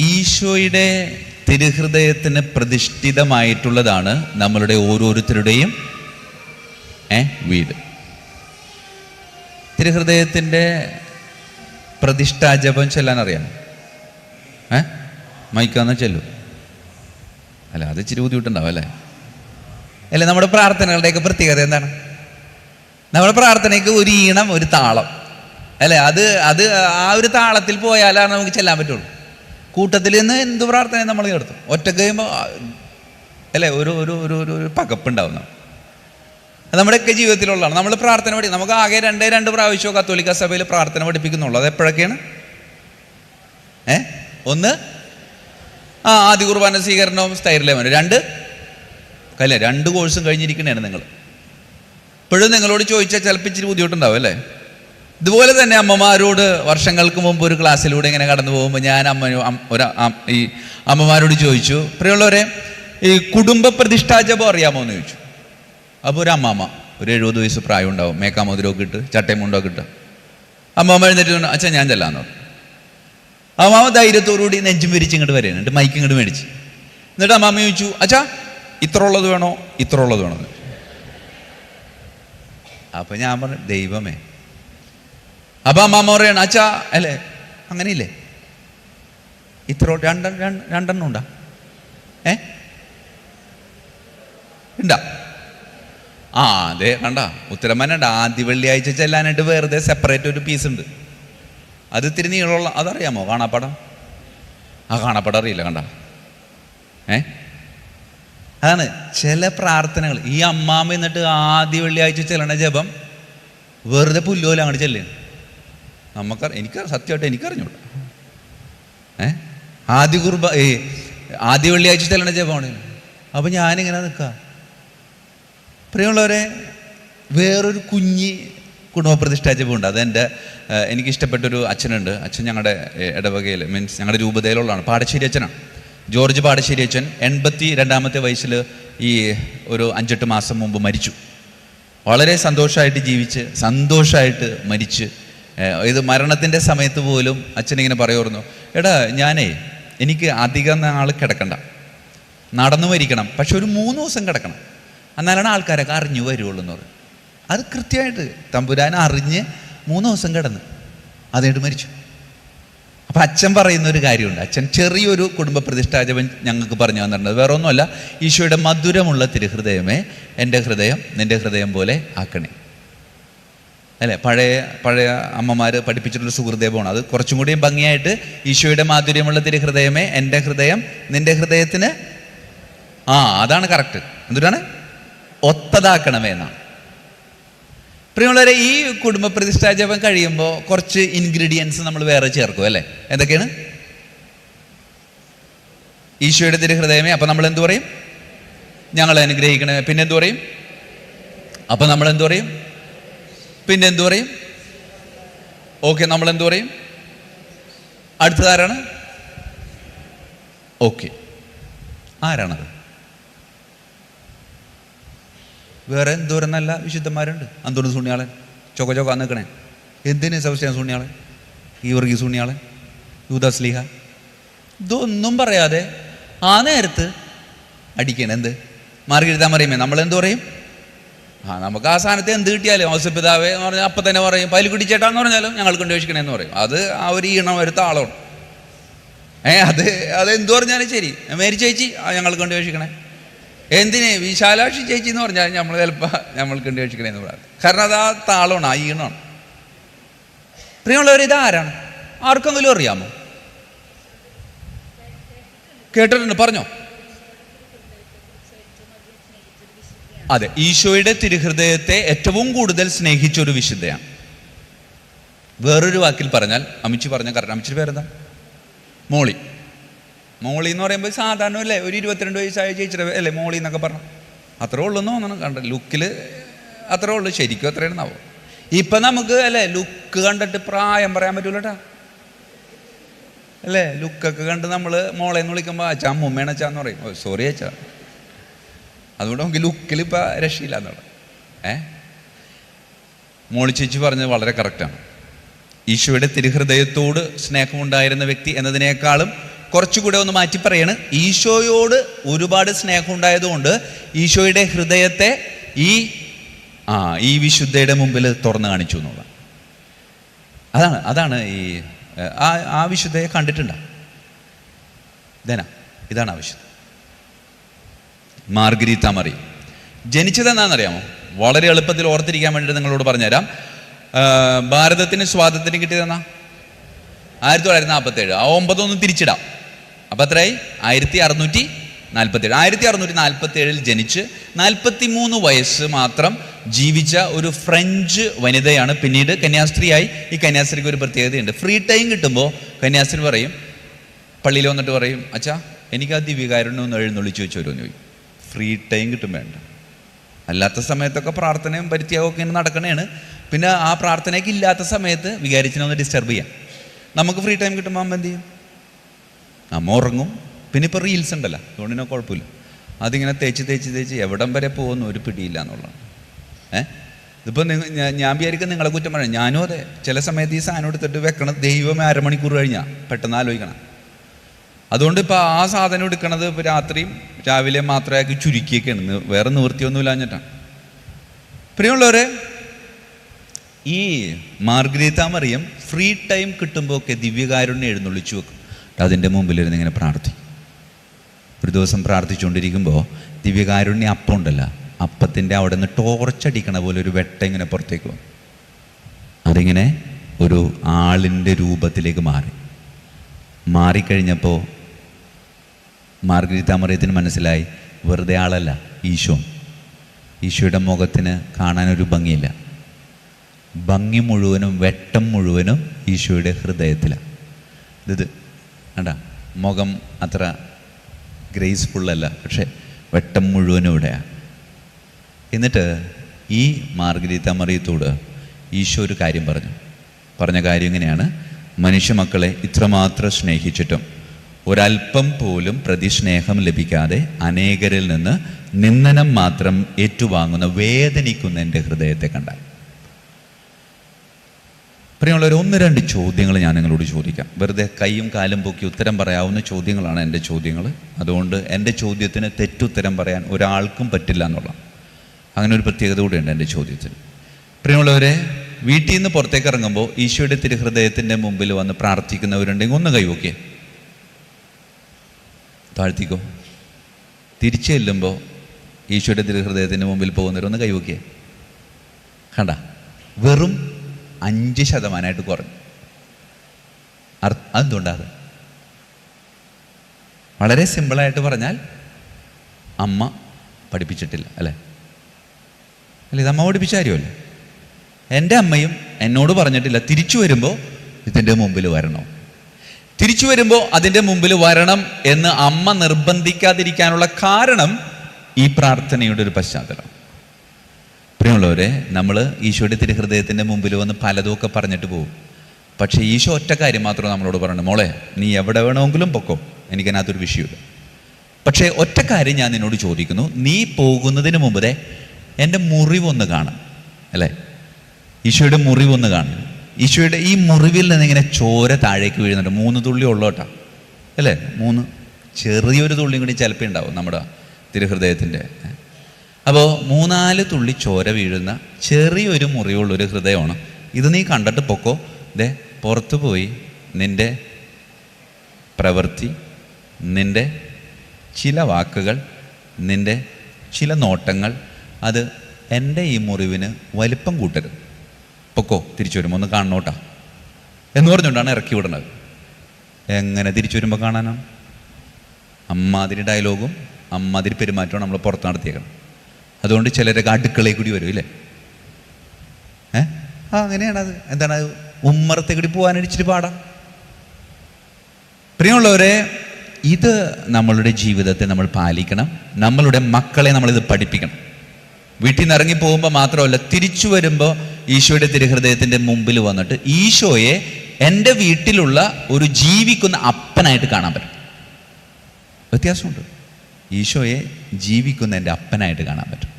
ഈശോയുടെ തിരുഹൃദയത്തിന് പ്രതിഷ്ഠിതമായിട്ടുള്ളതാണ് നമ്മളുടെ ഓരോരുത്തരുടെയും ഏ വീട്. തിരുഹൃദയത്തിന്റെ പ്രതിഷ്ഠാജപം ചെല്ലാൻ അറിയാം. ഏ മൈക്കാന്ന് ചെല്ലു. അല്ല അത് ഇച്ചിരി ബുദ്ധിമുട്ടുണ്ടാവും അല്ലേ? അല്ല നമ്മുടെ പ്രാർത്ഥനകളുടെയൊക്കെ പ്രത്യേകത എന്താണ്? നമ്മുടെ പ്രാർത്ഥനയ്ക്ക് ഒരു ഈണം ഒരു താളം. അല്ലേ അത് അത് ആ ഒരു താളത്തിൽ പോയാലാണ് നമുക്ക് ചെല്ലാൻ പറ്റുള്ളൂ. കൂട്ടത്തിൽ നിന്ന് എന്ത് പ്രാർത്ഥനയും നമ്മൾ നടത്തും. ഒറ്റയ്ക്ക് കഴിയുമ്പോൾ അല്ലേ ഒരു ഒരു ഒരു ഒരു ഒരു പകപ്പുണ്ടാവുന്ന നമ്മുടെയൊക്കെ ജീവിതത്തിലുള്ളതാണ്. നമ്മൾ പ്രാർത്ഥന പഠി നമുക്ക് ആകെ രണ്ടേ രണ്ട് പ്രാവശ്യമോ കത്തോലിക്ക സഭയിൽ പ്രാർത്ഥന പഠിപ്പിക്കുന്നുള്ളൂ. അത് എപ്പോഴൊക്കെയാണ്? ഏ? ഒന്ന് ആ ആദ്യ കുർബാന സ്വീകരണവും സ്ഥൈര്യലേമനും രണ്ട് അല്ലേ രണ്ട് കോഴ്സും കഴിഞ്ഞിരിക്കണേണ് നിങ്ങൾ ഇപ്പോഴും നിങ്ങളോട് ചോദിച്ചാൽ ചിലപ്പോൾ ഇച്ചിരി ബുദ്ധിമുട്ടുണ്ടാവും അല്ലേ? ഇതുപോലെ തന്നെ അമ്മമാരോട് വർഷങ്ങൾക്ക് മുമ്പ് ഒരു ക്ലാസ്സിലൂടെ ഇങ്ങനെ കടന്നു പോകുമ്പോൾ ഞാൻ അമ്മ ഒരു ഈ അമ്മമാരോട് ചോദിച്ചു പ്രിയമുള്ളവരെ ഈ കുടുംബ പ്രതിഷ്ഠാ ജപം അറിയാമോ? എന്ന് ചോദിച്ചു. അപ്പോൾ ഒരു അമ്മാമ്മ ഒരു എഴുപത് വയസ്സ് പ്രായം ഉണ്ടാവും മേക്കാമോതിരമൊക്കെ ഇട്ട് ചട്ടയും മുണ്ടൊക്കെ ഇട്ട്. അമ്മാമ്മ എഴുന്നേറ്റ് പറഞ്ഞു, അച്ഛാ ഞാൻ ചെല്ലാന്ന് പറഞ്ഞു. അമ്മാമ്മ ധൈര്യത്തോടുകൂടി നെഞ്ചും വിരിച്ച് ഇങ്ങോട്ട് വരെയാണ് മൈക്ക് ഇങ്ങോട്ട് മേടിച്ച്. എന്നിട്ട് അമ്മാമ്മ ചോദിച്ചു അച്ഛാ ഇത്ര ഉള്ളത് വേണോ? ഇത്ര ഉള്ളത് വേണോ? അപ്പം ഞാൻ പറഞ്ഞു ദൈവമേ അപ്പൊ മാമ പറയാണ് അച്ഛാ അല്ലേ? അങ്ങനെയില്ലേ? ഇത്ര രണ്ട രണ്ട്- രണ്ടെണ്ണം ഉണ്ടാ? ഏ? ഉണ്ടാ? ആ അതെ കണ്ട ഉത്തരമനുണ്ട് ആദ്യ വെള്ളിയാഴ്ച ചെല്ലാനായിട്ട് വെറുതെ സെപ്പറേറ്റ് ഒരു പീസ് ഉണ്ട്. അത് ഇത്തിരി നീളമുള്ള അതറിയാമോ? കാണാപ്പടം? ആ കാണാപ്പടം അറിയില്ല കണ്ട. ഏ? അതാണ് ചില പ്രാർത്ഥനകൾ. ഈ അമ്മാമ്മ എന്നിട്ട് ആദ്യ വെള്ളിയാഴ്ച ചെല്ലണ ജപം വെറുതെ പുല്ലുപോലെ അങ്ങോട്ട് ചെല്ലുക നമുക്ക് എനിക്ക് സത്യമായിട്ട് എനിക്കറിഞ്ഞൂട. ഏ? ആദ്യ കുർബ ഏ ആദ്യ വെള്ളിയാഴ്ച തല്ലണ ജപമാണ്. അപ്പം ഞാനിങ്ങനെ നിൽക്കുക പ്രിയമുള്ളവരെ വേറൊരു കുഞ്ഞി കുടുംബ പ്രതിഷ്ഠാ ജപമുണ്ട് അതെന്റെ എനിക്കിഷ്ടപ്പെട്ടൊരു അച്ഛനുണ്ട്. അച്ഛൻ ഞങ്ങളുടെ ഇടവകയിൽ മീൻസ് ഞങ്ങളുടെ രൂപതയിലുള്ളതാണ്. പാടശ്ശേരി അച്ഛനാണ്. ജോർജ് പാടശ്ശേരി അച്ഛൻ എൺപത്തി രണ്ടാമത്തെ വയസ്സിൽ ഈ ഒരു അഞ്ചെട്ട് മാസം മുമ്പ് മരിച്ചു. വളരെ സന്തോഷമായിട്ട് ജീവിച്ച് സന്തോഷമായിട്ട് മരിച്ച് ഇത് മരണത്തിന്റെ സമയത്ത് പോലും അച്ഛനിങ്ങനെ പറയുമായിരുന്നു എടാ ഞാനേ എനിക്ക് അധികം നാൾ കിടക്കണ്ട. നടന്നു മരിക്കണം പക്ഷെ ഒരു മൂന്ന് ദിവസം കിടക്കണം. എന്നാലാണ് ആൾക്കാരൊക്കെ അറിഞ്ഞു വരുള്ളൂ എന്ന് പറയും അത് കൃത്യമായിട്ട് തമ്പുരാൻ അറിഞ്ഞ് മൂന്ന് ദിവസം കിടന്ന് അതായിട്ട് മരിച്ചു. അപ്പം അച്ഛൻ പറയുന്ന ഒരു കാര്യമുണ്ട്. അച്ഛൻ ചെറിയൊരു കുടുംബ പ്രതിഷ്ഠാജപൻ ഞങ്ങൾക്ക് പറഞ്ഞു തന്നിട്ടുണ്ട്. വേറെ ഒന്നുമല്ല ഈശോയുടെ മധുരമുള്ള തിരുഹൃദയമേ എന്റെ ഹൃദയം നിന്റെ ഹൃദയം പോലെ ആക്കണേ. അല്ലേ? പഴയ പഴയ അമ്മമാർ പഠിപ്പിച്ചിട്ടുള്ള സുഹൃദേവമാണ്. അത് കുറച്ചും കൂടിയും ഭംഗിയായിട്ട് ഈശോയുടെ മാധുര്യമുള്ള തിരുഹൃദയമേ എന്റെ ഹൃദയം നിന്റെ ഹൃദയത്തിന്? ആ അതാണ് കറക്റ്റ്. എന്തുട്ടാണ് ഒത്തതാക്കണമേ എന്നാണ്. പ്രിയമുള്ളവരെ ഈ കുടുംബ പ്രതിഷ്ഠാജപം കഴിയുമ്പോൾ കുറച്ച് ഇൻഗ്രീഡിയൻസ് നമ്മൾ വേറെ ചേർക്കും അല്ലേ? എന്തൊക്കെയാണ്? ഈശോയുടെ തിരുഹൃദയമേ അപ്പം നമ്മൾ എന്തു പറയും? ഞങ്ങൾ അനുഗ്രഹിക്കണമേ. പിന്നെ എന്തു പറയും? അപ്പം നമ്മൾ എന്തു പറയും? പിന്നെ എന്തു പറയും? ഓക്കെ നമ്മൾ എന്തു പറയും? അടുത്തതാരാണ്? ഓക്കെ ആരാണത്? വേറെ എന്തോരം നല്ല വിശുദ്ധന്മാരുണ്ട്. അന്തോണി സുണ്യാളൻ ചൊക്ക ചൊക്ക നിൽക്കണേ എന്തിന് സംശയം സുണ്യാളൻ? ഈ വർഗീസ് സുണ്യാളൻ യൂദാസ്ലിഹ ഇതൊന്നും പറയാതെ ആ നേരത്ത് അടിക്കണം എന്ത്? മാർഗെഴുതാൻ പറയുമേ. നമ്മൾ എന്ത് പറയും? ആ നമുക്ക് ആ സ്ഥാനത്ത് എന്ത് കിട്ടിയാലും ഔസപിതാവേ എന്ന് പറഞ്ഞാൽ അപ്പം തന്നെ പറയും പൈലുക്കുട്ടി ചേട്ടാന്ന് പറഞ്ഞാലും ഞങ്ങൾ കൊണ്ടുവച്ചിക്കണേന്ന് പറയും. അത് ആ ഒരു ഈണം ഒരു ആളോട് ഏ അത് അത് എന്തു പറഞ്ഞാലും ശരി. മേരി ചേച്ചി ഞങ്ങൾ കൊണ്ടുവച്ചിക്കണേ എന്തിന്? വിശാലാക്ഷി ചേച്ചി എന്ന് പറഞ്ഞാൽ നമ്മൾ ചിലപ്പോൾ നമ്മൾ കൊണ്ടുവച്ചിക്കണേന്ന് പറയാം കാരണം അത് ആ താളമാണ് ആ ഈണമാണ് പ്രിയമുള്ളവർ ഇത് ആരാണ്? ആർക്കെങ്കിലും അറിയാമോ? കേട്ടിട്ടുണ്ട് പറഞ്ഞോ. അതെ ഈശോയുടെ തിരുഹൃദയത്തെ ഏറ്റവും കൂടുതൽ സ്നേഹിച്ച ഒരു വിശുദ്ധയാണ്. വേറൊരു വാക്കിൽ പറഞ്ഞാൽ അമിച്ചു പറഞ്ഞ കാരണം അമിച്ചു പേരെന്താ? മോളി. മോളി എന്ന് പറയുമ്പോൾ സാധാരണ അല്ലേ ഒരു ഇരുപത്തിരണ്ട് വയസ്സായ ചേച്ചിയുടെ അല്ലേ മോളി എന്നൊക്കെ പറഞ്ഞു അത്രേ ഉള്ളൂ എന്ന് കണ്ട ലുക്കിൽ അത്രേ ഉള്ളൂ ശരിക്കും അത്രയാണെന്നാവും ഇപ്പം നമുക്ക് അല്ലേ ലുക്ക് കണ്ടിട്ട് പ്രായം പറയാൻ പറ്റൂലട്ടാ. അല്ലേ ലുക്കൊക്കെ കണ്ട് നമ്മൾ മോളെ എന്ന് വിളിക്കുമ്പോൾ അച്ഛാ അമ്മൂമ്മയാണ് അച്ഛാന്ന് പറയും. സോറി അച്ഛാ. അതുകൊണ്ട് നമുക്ക് ലുക്കിൽ ഇപ്പം രക്ഷയില്ല എന്നാണ്. ഏ? മോളി ചേച്ചി പറഞ്ഞത് വളരെ കറക്റ്റാണ് ഈശോയുടെ തിരുഹൃദയത്തോട് സ്നേഹമുണ്ടായിരുന്ന വ്യക്തി എന്നതിനേക്കാളും കുറച്ചുകൂടെ ഒന്ന് മാറ്റി പറയാണ്. ഈശോയോട് ഒരുപാട് സ്നേഹം ഉണ്ടായതുകൊണ്ട് ഈശോയുടെ ഹൃദയത്തെ ഈ ആ ഈ വിശുദ്ധയുടെ മുമ്പിൽ തുറന്നു കാണിച്ചു എന്നുള്ള അതാണ് അതാണ് ഈ ആ ആ വിശുദ്ധയെ കണ്ടിട്ടുണ്ടോ? ഇതാണ് ആ വിശുദ്ധ. മാർഗരീത്ത മറി ജനിച്ചത് എന്നാണെന്നറിയാമോ വളരെ എളുപ്പത്തിൽ ഓർത്തിരിക്കാൻ വേണ്ടിയിട്ട് നിങ്ങളോട് പറഞ്ഞുതരാം. ഭാരതത്തിന് സ്വാതന്ത്ര്യം കിട്ടിയതെന്നാ ആയിരത്തി തൊള്ളായിരത്തി നാൽപ്പത്തി ഏഴ് ആ ഒമ്പതൊന്നും തിരിച്ചിടാം. അപ്പം എത്രയായി? ആയിരത്തി അറുന്നൂറ്റി നാൽപ്പത്തി ഏഴ് ആയിരത്തി അറുന്നൂറ്റി നാൽപ്പത്തി ഏഴിൽ ജനിച്ച് നാൽപ്പത്തി മൂന്ന് വയസ്സ് മാത്രം ജീവിച്ച ഒരു ഫ്രഞ്ച് വനിതയാണ് പിന്നീട് കന്യാസ്ത്രീയായി. ഈ കന്യാസ്ത്രീക്ക് ഒരു പ്രത്യേകതയുണ്ട്. ഫ്രീ ടൈം കിട്ടുമ്പോൾ കന്യാസ്ത്രീ പറയും പള്ളിയിൽ വന്നിട്ട് പറയും അച്ഛാ എനിക്ക് ആ ദിവ്യകാരുണ്യം ഒന്ന് എഴുന്നള്ളിച്ച് വെച്ചു വരുമെന്ന് ചോദിക്കും. ഫ്രീ ടൈം കിട്ടും വേണ്ട. അല്ലാത്ത സമയത്തൊക്കെ പ്രാർത്ഥനയും പരിത്യാഗമൊക്കെ ഇങ്ങനെ നടക്കണേണ്. പിന്നെ ആ പ്രാർത്ഥനയ്ക്ക് ഇല്ലാത്ത സമയത്ത് വികാരിച്ചിനെ ഒന്ന് ഡിസ്റ്റർബ് ചെയ്യാം. നമുക്ക് ഫ്രീ ടൈം കിട്ടുമ്പോൾ അമ്മ എന്ത് ചെയ്യും? അമ്മ ഉറങ്ങും. പിന്നെ ഇപ്പോൾ റീൽസ് ഉണ്ടല്ലോ. അതുകൊണ്ടിനോ കുഴപ്പമില്ല. അതിങ്ങനെ തേച്ച് തേച്ച് തേച്ച് എവിടം വരെ പോകുന്നു ഒരു പിടിയില്ല എന്നുള്ളതാണ്. ഏ? ഇതിപ്പോൾ നിങ്ങൾ ഞാൻ വിചാരിക്കും നിങ്ങളെ കുറ്റം പറയാം. ഞാനും അതെ. ചില സമയത്ത് ഈ സാധനം എടുത്തിട്ട് വെക്കണം ദൈവമേ അരമണിക്കൂർ കഴിഞ്ഞാൽ പെട്ടെന്ന് ആലോചിക്കണം. അതുകൊണ്ട് ഇപ്പോൾ ആ സാധനം എടുക്കണത് ഇപ്പോൾ രാത്രിയും രാവിലെ മാത്രമാക്കി ചുരുക്കിയൊക്കെയാണ് നി- വേറെ നിവൃത്തിയൊന്നും ഇല്ലാഞ്ഞിട്ടാണ് പ്രിയമുള്ളവരെ ഈ മാർഗരീത മറിയം ഫ്രീ ടൈം കിട്ടുമ്പോൾ ഒക്കെ ദിവ്യകാരുണ്യം എഴുന്നള്ളിച്ചു വെക്കും. അതിന്റെ മുമ്പിലിരുന്ന് ഇങ്ങനെ പ്രാർത്ഥിക്കും. ഒരു ദിവസം പ്രാർത്ഥിച്ചുകൊണ്ടിരിക്കുമ്പോൾ ദിവ്യകാരുണ്യ അപ്പം ഉണ്ടല്ലോ. അപ്പത്തിന്റെ അവിടെ നിന്ന് ടോർച്ചടിക്കണ പോലെ ഒരു വെട്ട ഇങ്ങനെ പുറത്തേക്ക് വന്നു. അതിങ്ങനെ ഒരു ആളിന്റെ രൂപത്തിലേക്ക് മാറി. മാറിക്കഴിഞ്ഞപ്പോൾ മാർഗരീത്ത അമറിയത്തിന് മനസ്സിലായി. വെറുതെ ആളല്ല ഈശോ. ഈശോയുടെ മുഖത്തിന് കാണാനൊരു ഭംഗിയില്ല. ഭംഗി മുഴുവനും വെട്ടം മുഴുവനും ഈശോയുടെ ഹൃദയത്തിലാണ് ഇത് കണ്ട മുഖം അത്ര ഗ്രേസ്ഫുള്ളല്ല പക്ഷെ വെട്ടം മുഴുവനും ഇവിടെയാണ് എന്നിട്ട് ഈ മാർഗരീത്ത മറിയത്തോട് ഈശോ ഒരു കാര്യം പറഞ്ഞു. പറഞ്ഞ കാര്യം ഇങ്ങനെയാണ്. മനുഷ്യമക്കളെ ഇത്രമാത്രം സ്നേഹിച്ചിട്ടും ഒരല്പം പോലും പ്രതിസ്നേഹം ലഭിക്കാതെ അനേകരിൽ നിന്ന് നിന്ദനം മാത്രം ഏറ്റുവാങ്ങുന്ന വേദനിക്കുന്ന എന്റെ ഹൃദയത്തെ കണ്ടാൽ. പ്രിയമുള്ളവർ ഒന്ന് രണ്ട് ചോദ്യങ്ങൾ ഞാൻ നിങ്ങളോട് ചോദിക്കാം. വെറുതെ കൈയും കാലും പൊക്കി ഉത്തരം പറയാവുന്ന ചോദ്യങ്ങളാണ് എന്റെ ചോദ്യങ്ങൾ. അതുകൊണ്ട് എന്റെ ചോദ്യത്തിന് തെറ്റുത്തരം പറയാൻ ഒരാൾക്കും പറ്റില്ല എന്നുള്ള അങ്ങനെ ഒരു പ്രത്യേകത കൂടിയുണ്ട് എന്റെ ചോദ്യത്തിന്. പ്രിയമുള്ളവരെ വീട്ടിൽ നിന്ന് പുറത്തേക്ക് ഇറങ്ങുമ്പോൾ ഈശോയുടെ തിരുഹൃദയത്തിന്റെ മുമ്പിൽ വന്ന് പ്രാർത്ഥിക്കുന്നവരുണ്ടെങ്കിൽ ഒന്ന് കൈവോക്കിയേ താഴ്ത്തിക്കോ. തിരിച്ചു ചെല്ലുമ്പോൾ ഈശോയുടെ തിരുഹൃദയത്തിന്റെ മുമ്പിൽ പോകുന്നവരൊന്ന് കൈവക്കിയേ കണ്ട? വെറും അഞ്ച് ശതമാനമായിട്ട് കുറഞ്ഞു. അതെന്തുകൊണ്ടാണ് വളരെ സിമ്പിളായിട്ട് പറഞ്ഞാൽ അമ്മ പഠിപ്പിച്ചിട്ടില്ല അല്ലേ? അല്ല ഇത് അമ്മ പഠിപ്പിച്ച കാര്യമല്ലേ? എന്റെ അമ്മയും എന്നോട് പറഞ്ഞിട്ടില്ല തിരിച്ചു വരുമ്പോൾ ഇതിന്റെ മുമ്പിൽ വരണം? തിരിച്ചു വരുമ്പോൾ അതിന്റെ മുമ്പിൽ വരണം എന്ന് അമ്മ നിർബന്ധിക്കാതിരിക്കാനുള്ള കാരണം ഈ പ്രാർത്ഥനയുടെ ഒരു പശ്ചാത്തലം. പ്രിയമുള്ളവരെ നമ്മൾ ഈശോയുടെ തിരുഹൃദയത്തിന്റെ മുമ്പിൽ വന്ന് പലതുമൊക്കെ പറഞ്ഞിട്ട് പോകും. പക്ഷേ ഈശോ ഒറ്റ കാര്യം മാത്രം നമ്മളോട് പറഞ്ഞു മോളെ നീ എവിടെ വേണമെങ്കിലും പൊക്കോ. എനിക്കതിനകത്തൊരു വിഷയമില്ല. പക്ഷേ ഒറ്റ കാര്യം ഞാൻ നിന്നോട് ചോദിക്കുന്നു. നീ പോകുന്നതിന് മുമ്പേ എന്റെ മുറിവൊന്ന് കാണാം അല്ലേ? ഈശോയുടെ മുറിവൊന്ന് കാണും ഈശോയുടെ ഈ മുറിവിൽ നിന്ന് ഇങ്ങനെ ചോര താഴേക്ക് വീഴുന്നുണ്ട്. മൂന്ന് തുള്ളി ഉള്ളോട്ടാ അല്ലേ? മൂന്ന്. ചെറിയൊരു തുള്ളി കൂടി ചിലപ്പോൾ ഉണ്ടാവും നമ്മുടെ തിരുഹൃദയത്തിന്റെ അപ്പോൾ മൂന്നാൽ തുള്ളി ചോര വീഴുന്ന ചെറിയൊരു മുറിവുള്ളൊരു ഹൃദയമാണ്. ഇത് നീ കണ്ടിട്ട് പൊക്കോ. ദേ പുറത്തു പോയി നിന്റെ പ്രവൃത്തി നിന്റെ ചില വാക്കുകൾ നിന്റെ ചില നോട്ടങ്ങൾ അത് എന്റെ ഈ മുറിവിന് വലിപ്പം കൂട്ടരുത്. പൊക്കോ തിരിച്ചു വരുമ്പോൾ ഒന്ന് കാണണോട്ടാ. എന്ന് പറഞ്ഞുകൊണ്ടാണ് ഇറക്കി വിടുന്നത് എങ്ങനെ തിരിച്ചു വരുമ്പോൾ കാണാനാണ് അമ്മാതിരി ഡയലോഗും അമ്മാതിരി പെരുമാറ്റവും നമ്മൾ പുറത്ത് നടത്തിയേക്കണം. അതുകൊണ്ട് ചിലരൊക്കെ അടുക്കളയിൽ കൂടി വരും ഇല്ലേ? ഏ? ആ അങ്ങനെയാണത് എന്താണ് ഉമ്മറത്തെ കൂടി പോകാനടിച്ചിട്ട് പാടാം. പ്രിയമുള്ളവരെ ഇത് നമ്മളുടെ ജീവിതത്തെ നമ്മൾ പാലിക്കണം. നമ്മളുടെ മക്കളെ നമ്മളിത് പഠിപ്പിക്കണം. വീട്ടിൽ നിന്ന് ഇറങ്ങി പോകുമ്പോൾ മാത്രമല്ല തിരിച്ചു വരുമ്പോൾ ഈശോയുടെ തിരുഹൃദയത്തിന്റെ മുമ്പിൽ വന്നിട്ട് ഈശോയെ എന്റെ വീട്ടിലുള്ള ഒരു ജീവിക്കുന്ന അപ്പനായിട്ട് കാണാൻ പറ്റും. വ്യത്യാസമുണ്ട്. ഈശോയെ ജീവിക്കുന്ന എന്റെ അപ്പനായിട്ട് കാണാൻ പറ്റും.